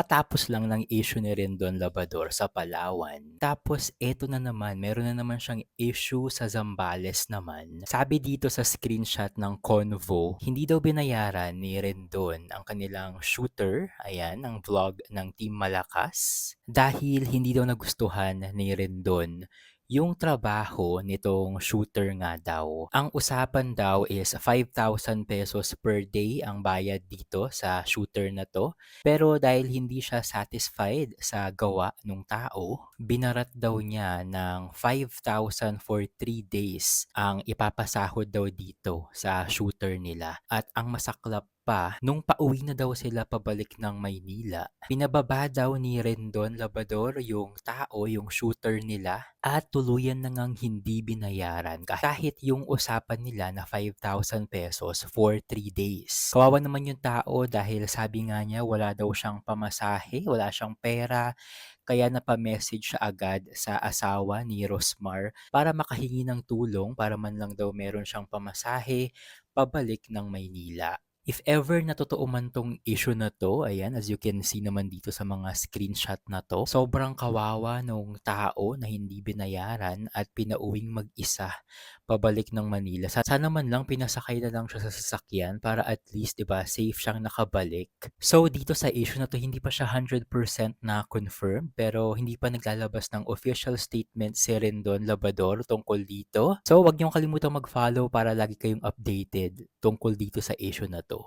kakatapos lang ng issue ni Rendon Labrador sa Palawan. Tapos eto na naman, meron na naman siyang issue sa Zambales naman. Sabi dito sa screenshot ng Convo, hindi daw binayaran ni Rendon ang kanilang shooter, ayan, ang vlog ng Team Malakas, dahil hindi daw nagustuhan ni Rendon yung trabaho nitong shooter nga daw. Ang usapan daw is 5,000 pesos per day ang bayad dito sa shooter na to. Pero dahil hindi siya satisfied sa gawa ng tao, binarat daw niya ng 5,000 for 3 days ang ipapasahod daw dito sa shooter nila. At ang masaklap pa, nung pauwi na daw sila pabalik ng Maynila, pinababa daw ni Rendon Labrador yung tao, yung shooter nila, at tuluyan na ngang hindi binayaran kahit yung usapan nila na 5,000 pesos for 3 days. Kawawa naman yung tao dahil sabi nga niya wala daw siyang pamasahe, wala siyang pera, kaya napa-message siya agad sa asawa ni Rosmar para makahingi ng tulong para man lang daw meron siyang pamasahe pabalik ng Maynila. If ever na man tong issue na 'to, ayan, as you can see naman dito sa mga screenshot na 'to, sobrang kawawa nung tao na hindi binayaran at pinauwing mag-isa pabalik ng Manila. Sa sana man lang pinasakay na lang siya sa sasakyan para at least, 'di ba, safe siyang nakabalik. So dito sa issue na 'to, hindi pa siya 100% na confirm pero hindi pa naglalabas ng official statement si Rendon Labrador tungkol dito. So 'wag niyong kalimutang mag-follow para lagi kayong updated tungkol dito sa issue na 'to.